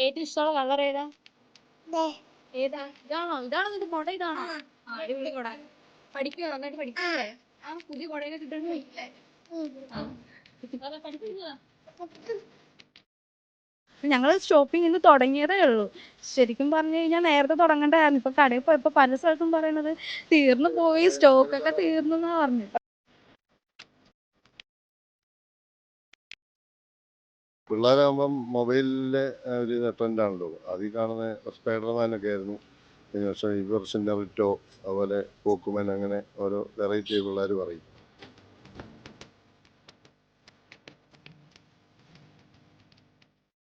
ഏറ്റവും ഇഷ്ടമുള്ള കളർ ഏതാ? ഏതാ? ഇതാണോ? ഇതാണോ നിന്റെ മുട ഇതാണോ? അടിപൊളി കുട. പഠിക്കുക നന്നായിട്ട് പഠിക്കേ. ആ. പുതിയ കൊടയൊക്കെ കിട്ടണേ. പഠിക്കുക ഞങ്ങൾ ഷോപ്പിംഗ് ഇന്ന് തുടങ്ങിയതേ ഉള്ളൂ. ശരിക്കും പറഞ്ഞു കഴിഞ്ഞാൽ നേരത്തെ തുടങ്ങണ്ടായിരുന്നു ഇപ്പൊ കടയിൽ പോയപ്പോൾ പല സ്ഥലത്തും പറയണത് തീർന്നു പോയി സ്റ്റോക്ക് ഒക്കെ തീർന്നു എന്നാ പറഞ്ഞു പിള്ളേരാകുമ്പം മൊബൈലിലെ ഒരു ട്രെൻഡാണല്ലോ അതിൽ കാണുന്ന സ്പൈഡർമാൻ ഒക്കെ ആയിരുന്നു കഴിഞ്ഞ വർഷം ഈ വർഷം നെറിറ്റോ അതുപോലെ പോക്കുമൻ അങ്ങനെ ഓരോ വെറൈറ്റി പിള്ളേർ പറയും.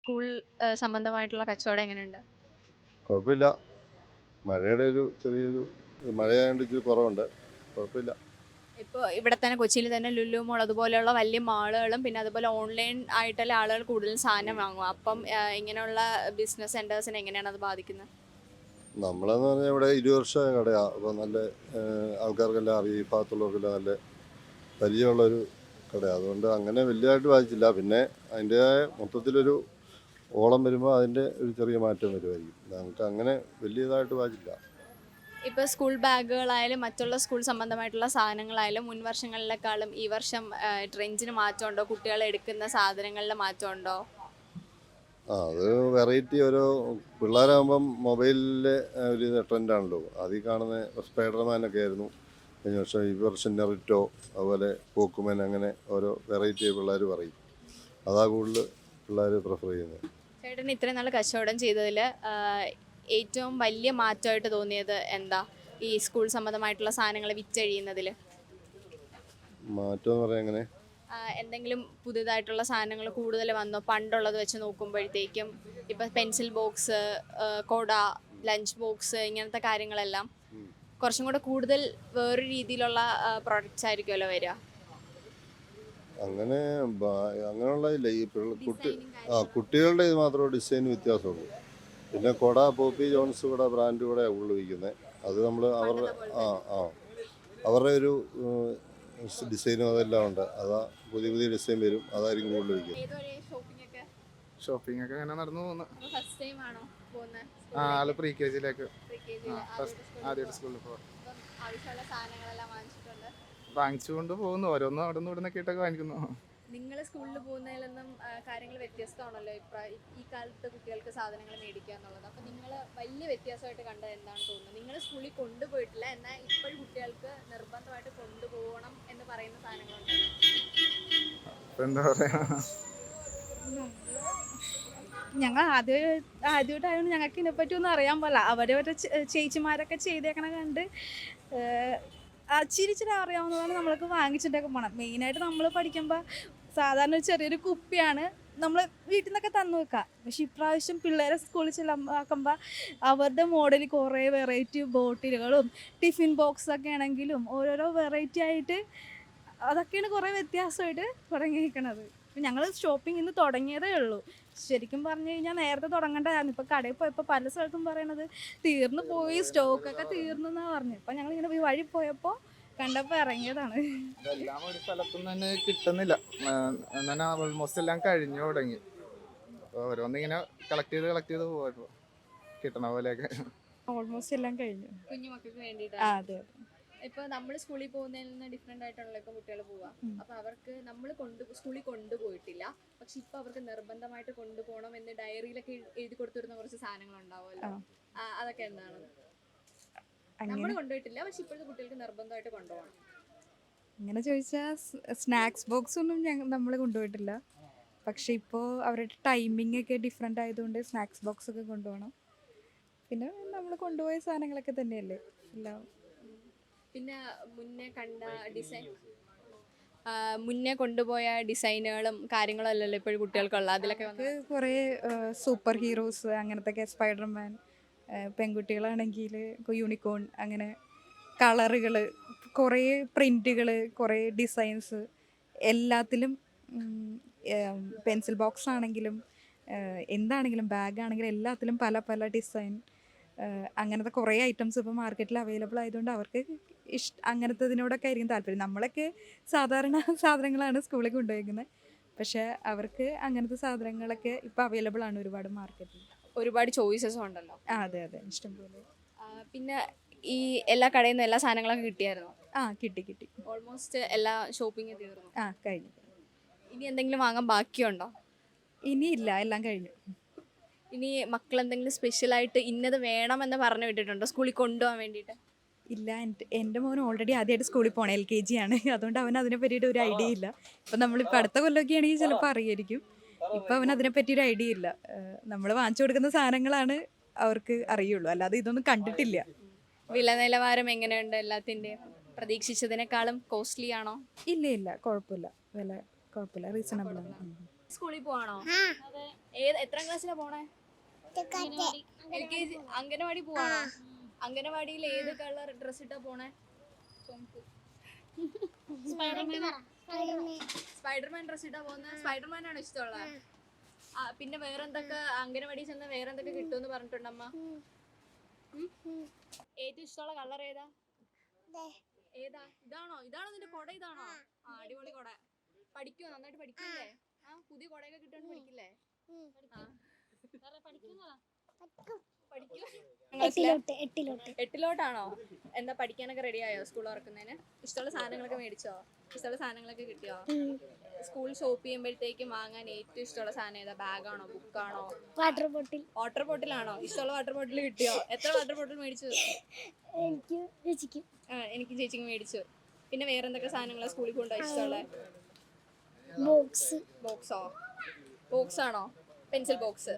സ്കൂൾ സംബന്ധമായിട്ടുള്ള കച്ചവടം എങ്ങനെയുണ്ട്? കുഴപ്പമില്ല. മഴയുടെ ഒരു ചെറിയൊരു മഴയായതുകൊണ്ട് ഇച്ചിരി കുറവുണ്ട്. കുഴപ്പമില്ല. ഇപ്പോൾ ഇവിടെ തന്നെ കൊച്ചിയിൽ തന്നെ ലുലു മോൾ അതുപോലെയുള്ള വലിയ മാളുകളും പിന്നെ അതുപോലെ ഓൺലൈൻ ആയിട്ടുള്ള ആളുകൾ കൂടുതൽ സാധനം വാങ്ങും. അപ്പം ഇങ്ങനെയുള്ള ബിസിനസ് സെന്റേഴ്സിനെ എങ്ങനെയാണ് അത് ബാധിക്കുന്നത്? നമ്മളെന്ന് പറഞ്ഞാൽ ഇവിടെ ഇരുപത് വർഷം കടയാണ് അപ്പോൾ നല്ല ആൾക്കാർക്കെല്ലാം അറിയാം. ഈ ഭാഗത്തുള്ളവർക്കെല്ലാം നല്ല പരിചയമുള്ളൊരു കടയാണ് അതുകൊണ്ട് അങ്ങനെ വലിയതായിട്ട് ബാധിച്ചില്ല. പിന്നെ അതിന്റെതായ മൊത്തത്തിലൊരു ഓളം വരുമ്പോൾ അതിന്റെ ഒരു ചെറിയ മാറ്റം വരുമായിരിക്കും നമുക്ക് അങ്ങനെ വലിയതായിട്ട് ബാധിച്ചില്ല. ഇപ്പോൾ സ്കൂൾ ബാഗുകളായാലും മറ്റുള്ള സ്കൂൾ സംബന്ധമായിട്ടുള്ള സാധനങ്ങളായാലും മുൻ വർഷങ്ങളിലെക്കാളും ഈ വർഷം ട്രെൻഡിന് മാറ്റമുണ്ടോ? കുട്ടികൾ എടുക്കുന്ന സാധനങ്ങളിൽ മാറ്റമുണ്ടോ? അത് വെറൈറ്റി ഓരോ പിള്ളേരാകുമ്പം മൊബൈലിലെ ഒരു ട്രെൻഡാണല്ലോ അതിൽ കാണുന്ന സ്പൈഡർമാൻ ഒക്കെ ആയിരുന്നു. കഴിഞ്ഞ വർഷം ഈ വർഷം നെറിറ്റോ അതുപോലെ പോക്കുമൻ അങ്ങനെ ഓരോ വെറൈറ്റി പിള്ളേർ പറയും. അതാ കൂടുതൽ പിള്ളേർ പ്രിഫർ ചെയ്യുന്നത്. ചേട്ടൻ ഇത്രയും നല്ല കച്ചവടം ചെയ്തതിൽ ഏറ്റവും വലിയ മാറ്റമായിട്ട് തോന്നിയത് എന്താ ഈ സ്കൂൾ സംബന്ധമായിട്ടുള്ള സാധനങ്ങൾ വിറ്റഴിയുന്നതിൽ മാറ്റം എന്ന് പറയാൻ എന്തെങ്കിലും പുതിയതായിട്ടുള്ള സാധനങ്ങൾ കൂടുതൽ വന്നോ? പണ്ടുള്ളത് വെച്ച് നോക്കുമ്പോഴത്തേക്കും ഇപ്പം പെൻസിൽ ബോക്സ് കൊട ലഞ്ച് ബോക്സ് ഇങ്ങനത്തെ കാര്യങ്ങളെല്ലാം കുറച്ചും കൂടെ കൂടുതൽ വേറൊരു രീതിയിലുള്ള പ്രോഡക്റ്റ്സ് ആയിരിക്കുമല്ലോ വരിക? അങ്ങനെ അങ്ങനെയുള്ള കുട്ടി ആ കുട്ടികളുടെ ഇത് മാത്രമേ ഡിസൈൻ വ്യത്യാസമുള്ളൂ. പിന്നെ കൊട പോപ്പി ജോൺസ് കൂടെ ബ്രാൻഡ് കൂടെ ഉള്ളു വിൽക്കുന്നത് അത് നമ്മൾ അവരുടെ ആ ആ. അവരുടെ ഒരു ഡിസൈനും അതെല്ലാം ഉണ്ട്. അതാ പുതിയ പുതിയ ഡിസൈൻ വരും. അതായിരിക്കും കൂടുതൽ വിൽക്കുന്നത് ഷോപ്പിംഗ് ഒക്കെ? അങ്ങനെ നടന്നു പോകുന്നു. ഫസ്റ്റ് ടൈം ആണോ പോകുന്നത് ആ ആൾ പ്രീ കെ ജിയിലേക്ക് ആദ്യമായിട്ട് സ്കൂളിൽ പോകാം സാധനങ്ങളെല്ലാം വാങ്ങിച്ചിട്ടുണ്ട്? വാങ്ങിച്ചുകൊണ്ട് പോകുന്നു. ഓരോന്നും അവിടെ നിന്ന് ഇവിടെ നിന്നൊക്കെ ഇട്ടൊക്കെ വാങ്ങിക്കുന്നു. നിങ്ങൾ സ്കൂളിൽ പോകുന്നതിലൊന്നും കാര്യങ്ങൾ വ്യത്യസ്തമാണല്ലോ ഈ കാലത്ത് കുട്ടികൾക്ക് സാധനങ്ങൾ മേടിക്കുക എന്നുള്ളത്. അപ്പൊ നിങ്ങൾ വലിയ വ്യത്യാസമായിട്ട് കണ്ടത് എന്താണ് തോന്നുന്നത് നിങ്ങൾ സ്കൂളിൽ കൊണ്ടുപോയിട്ടില്ല എന്നാൽ ഇപ്പോഴും കുട്ടികൾക്ക് നിർബന്ധമായിട്ട് കൊണ്ടുപോകണം എന്ന് പറയുന്ന സാധനങ്ങളുണ്ട്? എന്താ ഞങ്ങൾ ആദ്യം ആദ്യമായിട്ടായതുകൊണ്ട് ഞങ്ങൾക്ക് ഇതിനെപ്പറ്റി ഒന്നും അറിയാൻ പോലെ അവരവരുടെ ചേച്ചിമാരൊക്കെ ചെയ്തേക്കണ കണ്ട് ചിരിച്ചിട്ട് അറിയാവുന്നതാണ് നമ്മൾക്ക് വാങ്ങിച്ചിട്ടൊക്കെ പോകണം മെയിനായിട്ട് നമ്മൾ പഠിക്കുമ്പോൾ സാധാരണ ഒരു ചെറിയൊരു കുപ്പിയാണ് നമ്മൾ വീട്ടിൽ നിന്നൊക്കെ തന്നു വെക്കാം. പക്ഷെ ഇപ്രാവശ്യം പിള്ളേരെ സ്കൂളിൽ ചെല്ലാക്കുമ്പോൾ അവരുടെ മോഡലിൽ കുറേ വെറൈറ്റി ബോട്ടിലുകളും ടിഫിൻ ബോക്സ് ഒക്കെ ആണെങ്കിലും ഓരോരോ വെറൈറ്റി ആയിട്ട് അതൊക്കെയാണ് കുറേ വ്യത്യാസമായിട്ട് തുടങ്ങിയിരിക്കണത്. ഞങ്ങൾ ഷോപ്പിംഗ് ഇന്ന് തുടങ്ങിയതേ ഉള്ളൂ. ശരിക്കും പറഞ്ഞു കഴിഞ്ഞാൽ നേരത്തെ തുടങ്ങേണ്ടതായിരുന്നു. ഇപ്പൊ കടയിൽ പോയപ്പോൾ പല സ്ഥലത്തും പറയണത് തീർന്നു പോയി സ്റ്റോക്കൊക്കെ തീർന്നു എന്നാണ് പറഞ്ഞത് ഇപ്പൊ ഞങ്ങളിങ്ങനെ വഴി പോയപ്പോ കണ്ടപ്പോ ഇറങ്ങിയതാണ്. ഇതെല്ലാം ഒരു സ്ഥലത്തുനിന്ന് തന്നെ കിട്ടുന്നില്ല. എന്നാൽ ഓൾമോസ്റ്റ് എല്ലാം കഴിഞ്ഞു തുടങ്ങി. അപ്പോൾ ഓരോന്നിങ്ങനെ കളക്ട് ചെയ്ത് കളക്ട് ചെയ്ത് പോയപ്പോ കിട്ടണ പോലെയൊക്കെ. ഓൾമോസ്റ്റ് എല്ലാം കഴിഞ്ഞു. കുഞ്ഞുമക്കൾക്ക് വേണ്ടിയിട്ട്? അതെ ഇപ്പൊ നമ്മൾ സ്കൂളിൽ പോകുന്നതിൽ നിന്ന് ഡിഫറെന്റ് ആയിട്ടുള്ള ഇപ്പൊ കുട്ടികൾ പോവാ. അപ്പൊ അവർക്ക് നമ്മൾ കൊണ്ട് സ്കൂളിൽ കൊണ്ടുപോയിട്ടില്ല പക്ഷെ ഇപ്പൊ അവർക്ക് നിർബന്ധമായിട്ട് കൊണ്ടുപോകണം എന്ന് ഡയറിയിലൊക്കെ എഴു- എഴുതി കൊടുത്തിരുന്ന കുറച്ച് സാധനങ്ങൾ ഉണ്ടാവുമല്ലോ അതൊക്കെ എന്താണ്? നമ്മൾ കൊണ്ടുപോയിട്ടില്ല. പക്ഷെ ഇപ്പോഴത്തെ കുട്ടികൾക്ക് നിർബന്ധമായിട്ട് കൊണ്ടുപോകണം. ഇങ്ങനെ ചോദിച്ചാൽ സ്നാക്സ് ബോക്സ് ഒന്നും ഞങ്ങൾ നമ്മൾ കൊണ്ടുപോയിട്ടില്ല. പക്ഷെ ഇപ്പോൾ അവരുടെ ടൈമിംഗ് ഒക്കെ ഡിഫറെന്റ് ആയതുകൊണ്ട് സ്നാക്സ് ബോക്സ് ഒക്കെ കൊണ്ടുപോകണം. പിന്നെ നമ്മൾ കൊണ്ടുപോയ സാധനങ്ങളൊക്കെ തന്നെയല്ലേ എല്ലാം. പിന്നെ മുന്നേ കണ്ട ഡിസൈൻ മുന്നേ കൊണ്ടുപോയ ഡിസൈനുകളും കാര്യങ്ങളും അല്ലല്ലോ ഇപ്പോഴും കുട്ടികൾക്കുള്ള അതിലൊക്കെ കുറേ സൂപ്പർ ഹീറോസ് അങ്ങനത്തെ സ്പൈഡർമാൻ പെൺകുട്ടികളാണെങ്കിൽ യൂണിക്കോൺ അങ്ങനെ കളറുകൾ കുറേ പ്രിന്റുകൾ കുറേ ഡിസൈൻസ് എല്ലാത്തിലും പെൻസിൽ ബോക്സ് ആണെങ്കിലും എന്താണെങ്കിലും ബാഗ് ആണെങ്കിലും എല്ലാത്തിലും പല പല ഡിസൈൻ അങ്ങനത്തെ കുറേ ഐറ്റംസ് ഇപ്പോൾ മാർക്കറ്റിൽ അവൈലബിൾ ആയതുകൊണ്ട് അവർക്ക് ഇഷ്ട അങ്ങനത്തതിനോടൊക്കെ ആയിരിക്കും താല്പര്യം. നമ്മളൊക്കെ സാധാരണ സാധനങ്ങളാണ് സ്കൂളിൽ കൊണ്ടുപോയിരിക്കുന്നത് പക്ഷേ അവർക്ക് അങ്ങനത്തെ സാധനങ്ങളൊക്കെ ഇപ്പോൾ അവൈലബിൾ ആണ് ഒരുപാട് മാർക്കറ്റിൽ ഒരുപാട് ചോയ്സസും ഉണ്ടല്ലോ. ആ അതെ അതെ. ഇഷ്ടംപോലെ. ആ, പിന്നെ ഈ എല്ലാ കടയിൽ നിന്നും എല്ലാ സാധനങ്ങളൊക്കെ കിട്ടിയായിരുന്നു? ആ കിട്ടി കിട്ടി. ഓൾമോസ്റ്റ് എല്ലാ ഷോപ്പിംഗ് തീർന്നു? ആ കഴിഞ്ഞു. ഇനി എന്തെങ്കിലും വാങ്ങാൻ ബാക്കിയുണ്ടോ? ഇനിയില്ല എല്ലാം കഴിഞ്ഞു. ഇനി മക്കൾ എന്തെങ്കിലും സ്പെഷ്യലായിട്ട് ഇന്നത് വേണമെന്ന് പറഞ്ഞു വിട്ടിട്ടുണ്ടോ? സ്കൂളിൽ കൊണ്ടുപോകാൻ വേണ്ടിയിട്ട്? ഇല്ല എന്റെ എന്റെ മോൻ ഓൾറെഡി ആദ്യമായിട്ട് സ്കൂളിൽ പോകണം എൽ കെ ജി ആണ്. അതുകൊണ്ട് അവൻ അതിനെ പറ്റിയിട്ട് ഒരു ഐഡിയ ഇല്ല. ഇപ്പം നമ്മളിപ്പോൾ അടുത്ത കൊല്ലമൊക്കെ ആണെങ്കിൽ ചിലപ്പോൾ അറിയായിരിക്കും. ഇപ്പം അവന് അതിനെ പറ്റി ഒരു ഐഡിയ ഇല്ല. നമ്മൾ വാങ്ങിച്ചു കൊടുക്കുന്ന സാധനങ്ങളാണ് അവർക്ക് അറിയുള്ളൂ. അല്ലാതെ ഇതൊന്നും കണ്ടിട്ടില്ല. വില നിലവാരം എങ്ങനെയുണ്ട് എല്ലാത്തിന്റെയും പ്രതീക്ഷിച്ചതിനേക്കാളും കോസ്റ്റ്ലി ആണോ? ഇല്ല ഇല്ല. കുഴപ്പമില്ല വില കുഴപ്പമില്ല റീസണബിൾ ആണ്. സ്കൂളിൽ പോവാണോ? ഏത് എത്രാം ക്ലാസ്സിലാ പോണേ? എൽ കെ ജി അംഗനവാടി പോവാണോ? അംഗനവാടിയിൽ ഏത് കളർ ഡ്രസ് ഇട്ടാ പോണേ? സ്പൈഡർമാൻ ഡ്രസ് ഇട്ടാ പോകുന്ന സ്പൈഡർമാൻ ആണ് ഇഷ്ടമുള്ള. ആ. പിന്നെ വേറെന്തൊക്കെ അംഗനവാടി ചെന്ന് വേറെന്തൊക്കെ കിട്ടുമെന്ന് പറഞ്ഞിട്ടുണ്ടമ്മ? ഏറ്റവും ഇഷ്ടമുള്ള കളർ ഏതാ? ഏതാ? ഇതാണോ? ഇതാണോ നിന്റെ കൊട ഇതാണോ? ആ. അടിപൊളി കൊട. പഠിക്കുവോ? നന്നായിട്ട് പഠിക്കില്ലേ? ആ. പുതിയ കൊടയൊക്കെ കിട്ടുകൊണ്ട് പഠിക്കില്ലേ? പഠിക്കും. എട്ടിലോട്ട് എട്ടിലോട്ട്. എട്ടിലോട്ടാണോ? എന്താ പഠിക്കാനൊക്കെ റെഡി ആയോ സ്കൂൾ തുറക്കുന്നതിന് ഇഷ്ടമുള്ള സാധനങ്ങളൊക്കെ മേടിച്ചോ? ഇഷ്ടമുള്ള സാധനങ്ങളൊക്കെ കിട്ടിയോ? സ്കൂൾ ഷോപ്പ് ചെയ്യുമ്പോഴത്തേക്കും വാങ്ങാൻ ഏറ്റവും ഇഷ്ടമുള്ള സാധനം ഏതാ? ബാഗാണോ ബുക്കാണോ വാട്ടർ ബോട്ടിൽ വാട്ടർ ബോട്ടിലാണോ ഇഷ്ടമുള്ള വാട്ടർ ബോട്ടിൽ കിട്ടിയോ? എത്ര വാട്ടർ ബോട്ടിൽ മേടിച്ചു? എനിക്ക് ചേച്ചിക്ക്. ആ എനിക്ക് ചേച്ചിക്ക് മേടിച്ചു. പിന്നെ വേറെ എന്തൊക്കെ സാധനങ്ങളാണ് സ്കൂളിൽ കൊണ്ടുപോയി ഇഷ്ടമുള്ള? ബോക്സ് ബോക്സോ ബോക്സ് ആണോ? പെൻസിൽ ബോക്സ്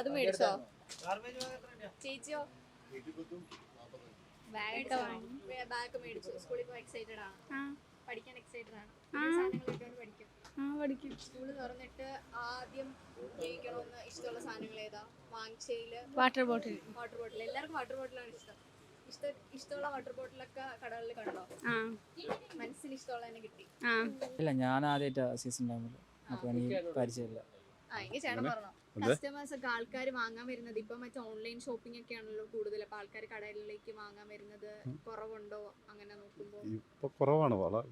അത് മേടിച്ചോ? ചേച്ചിയോ? ബാഗ് ബാഗ് മേടിച്ചു. സ്കൂളിൽ പോയി എക്സൈറ്റഡ് ആണ്. പഠിക്കാൻ എക്സൈറ്റഡ് ആണ്. പഠിക്കും. പഠിക്കും. സ്കൂൾ തുറന്നിട്ട് ആദ്യം ഉപയോഗിക്കണമെന്ന് ഇഷ്ടമുള്ള സാധനങ്ങൾ ഏതാ? വാങ്ങിച്ചതിൽ വാട്ടർ ബോട്ടിൽ വാട്ടർ ബോട്ടിൽ എല്ലാവർക്കും വാട്ടർ ബോട്ടിലാണ് ഇഷ്ടം. ഇഷ്ട ഇഷ്ടമുള്ള വാട്ടർ ബോട്ടിലൊക്കെ കടകളിൽ കണ്ടോ? ആ. മനസ്സിന് ഇഷ്ടമുള്ള തന്നെ കിട്ടി. ഇല്ല ഞാൻ ആദ്യമായിട്ട് സീസൺ ടൈമിൽ അപ്പോൾ എനിക്ക് പരിചയമില്ല. ആ എങ്കിൽ ചേട്ടൻ പറഞ്ഞോ? കസ്റ്റമേഴ്സ് ഒക്കെ ആൾക്കാർ വാങ്ങാൻ വരുന്നത്. ഇപ്പൊ മറ്റേ ഓൺലൈൻ ഷോപ്പിംഗ് ഒക്കെ ആണല്ലോ കൂടുതൽ അപ്പൊ ആൾക്കാർ കടകളിലേക്ക് വാങ്ങാൻ വരുന്നത് കുറവുണ്ടോ അങ്ങനെ നോക്കുമ്പോ? ഇപ്പൊ കുറവാണ്. വളരെ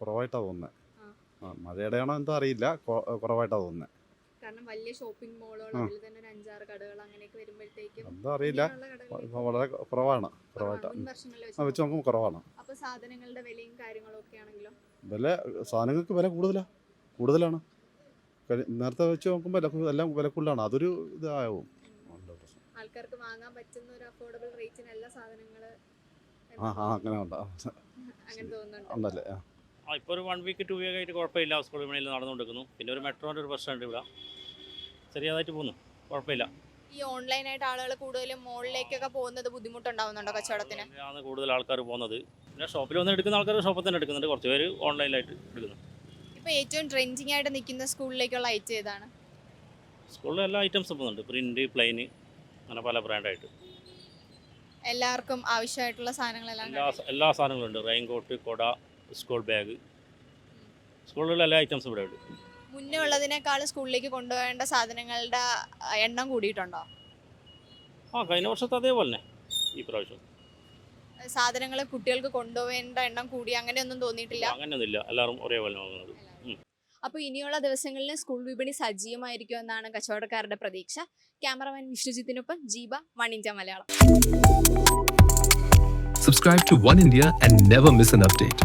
കുറവായിട്ടാ തോന്നുന്നത് ആ. ആണോ എന്തോ അറിയില്ല. കുറവായിട്ടാ തോന്നുന്നത് കാരണം വലിയ ഷോപ്പിംഗ് മോളുകൾ അതിൽ തന്നെ ഒരു അഞ്ചാറ് കടകൾ അങ്ങനെയൊക്കെ വരുമ്പോഴത്തേക്കും എന്തോ അറിയില്ല. വളരെ കുറവാണ്. കുറവാണ്. വെച്ച് നോക്കുമ്പോൾ അപ്പോൾ സാധനങ്ങളുടെ വിലയും കാര്യങ്ങളും ഒക്കെ ആണെങ്കിലോ? വില സാധനങ്ങൾക്ക് വില കൂടുതലാ. കൂടുതലാണ്. നേരത്തെ വെച്ച് നോക്കുമ്പോൾ എല്ലാം- എല്ലാം വില കൂടുതലാണ്. അതൊരു ഇതാവും. ആൾക്കാർക്ക് വാങ്ങാൻ പറ്റുന്ന ഒരു അഫോർഡബിൾ റേറ്റിന് എല്ലാ സാധനങ്ങൾ ആ ആ അങ്ങനെ ഉണ്ട്? ഉണ്ടല്ലേ? ആ. ആ ഇപ്പോൾ ഒരു വൺ വീക്ക് ടു വീക്ക് ആയിട്ട് കുഴപ്പമില്ല. സ്കൂൾ വിപണിയിൽ നടന്നുകൊണ്ടിരിക്കുന്നു. പിന്നെ ഒരു മെട്രോന്റെ ഒരു പ്രശ്നമുണ്ട് ഇവിടെ. ചെറിയതായിട്ട് പോകുന്നു. കുഴപ്പമില്ല. ഈ ഓൺലൈനായിട്ട് ആളുകൾ കൂടുതലും മോളിലേക്കൊക്കെ പോകുന്നത് ബുദ്ധിമുട്ടുണ്ടാവുന്നുണ്ടോ കച്ചവടത്തിന്? ആണ് കൂടുതൽ ആൾക്കാർ പോകുന്നത്. പിന്നെ ഷോപ്പിൽ വന്ന് എടുക്കുന്ന ആൾക്കാർ ഷോപ്പിൽ തന്നെ എടുക്കുന്നുണ്ട്. കുറച്ച് പേര് ഓൺലൈനിലായിട്ട് എടുക്കുന്നു. ഇപ്പൊ ഏറ്റവും ട്രെൻഡിങ് ആയിട്ട് നിൽക്കുന്ന സ്കൂളിലേക്കുള്ള ഐറ്റം ഏതാണ്? സ്കൂളിൽ എല്ലാ ഐറ്റംസും പോകുന്നുണ്ട് പ്രിന്റ് പ്ലെയിന് അങ്ങനെ പല ബ്രാൻഡായിട്ട് എല്ലാവർക്കും ആവശ്യമായിട്ടുള്ള സാധനങ്ങളെല്ലാം എല്ലാ എല്ലാ സാധനങ്ങളും ഉണ്ട്. റെയിൻ കോട്ട് കൊട സ്കൂൾ ബാഗ് സ്കൂളിലുള്ള എല്ലാ ഐറ്റംസും ഇവിടെ ഉണ്ട്. മുന്നേ ഉള്ളതിനേക്കാൾ സ്കൂളിലേക്ക് കൊണ്ടുപോകേണ്ട സാധനങ്ങളുടെ എണ്ണം കൂടിയിട്ടുണ്ടോ? ആ കഴിഞ്ഞ വർഷത്തെ അതേപോലെ തന്നെ ഈ പ്രാവശ്യം. സാധനങ്ങൾ കുട്ടികൾക്ക് കൊണ്ടുപോകേണ്ട എണ്ണം കൂടി അങ്ങനെയൊന്നും തോന്നിയിട്ടില്ല? അങ്ങനെയൊന്നുമില്ല. എല്ലാവരും ഒരേപോലെ വാങ്ങുന്നത്. അപ്പോൾ ഇനിയുള്ള ദിവസങ്ങളിൽ സ്കൂൾ വിപണി സജീവമായിരിക്കും എന്നാണ് കച്ചവടക്കാരുടെ പ്രതീക്ഷ cameraman വിഷ്ണുജിത്തിനൊപ്പം Jeeba One India Malayalam Subscribe to One India and never miss an update.